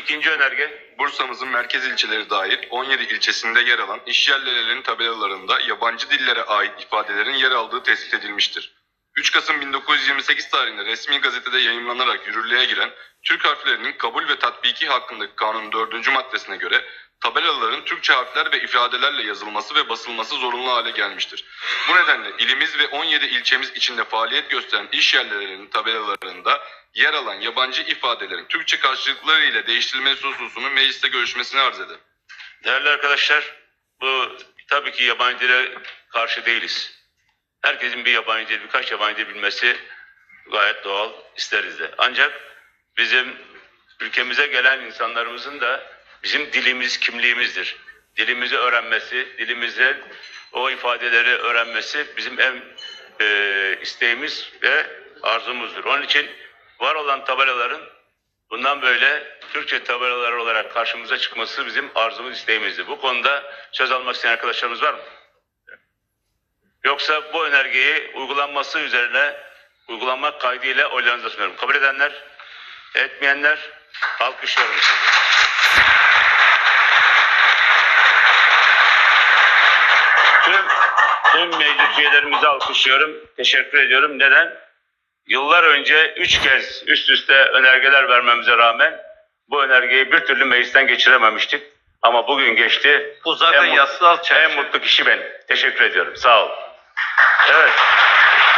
İkinci önerge. Bursa'mızın merkez ilçeleri dahil 17 ilçesinde yer alan iş yerlerinin tabelalarında yabancı dillere ait ifadelerin yer aldığı tespit edilmiştir. 3 Kasım 1928 tarihinde resmi gazetede yayımlanarak yürürlüğe giren Türk harflerinin kabul ve tatbiki hakkındaki kanunun 4. maddesine göre tabelaların Türkçe harfler ve ifadelerle yazılması ve basılması zorunlu hale gelmiştir. Bu nedenle ilimiz ve 17 ilçemiz içinde faaliyet gösteren iş yerlerinin tabelalarında yer alan yabancı ifadelerin Türkçe karşılıkları ile değiştirilmesi hususunu mecliste görüşmesini arz eder. Değerli arkadaşlar, bu tabii ki yabancı dile karşı değiliz. Herkesin bir yabancı dil, birkaç yabancı dil bilmesi gayet doğal, isteriz de. Ancak bizim ülkemize gelen insanlarımızın da bizim dilimiz, kimliğimizdir. Dilimizi öğrenmesi, dilimizde o ifadeleri öğrenmesi bizim en e, isteğimiz ve arzumuzdur. Onun için var olan tabelaların bundan böyle Türkçe tabelalar olarak karşımıza çıkması bizim arzumuz, isteğimizdir. Bu konuda söz almak isteyen arkadaşlarımız var mı? Yoksa bu önergeyi uygulanması üzerine uygulanmak kaydıyla oylarınıza sunuyorum. Kabul edenler, etmeyenler alkışlıyorum. Tüm, tüm meclis üyelerimizi alkışlıyorum. Teşekkür ediyorum. Neden? Yıllar önce üç kez üst üste önergeler vermemize rağmen bu önergeyi bir türlü meclisten geçirememiştik. Ama bugün geçti. Bu zaten En yasal En çerçeve. mutlu kişi benim. Teşekkür ediyorum. Sağ ol. Good.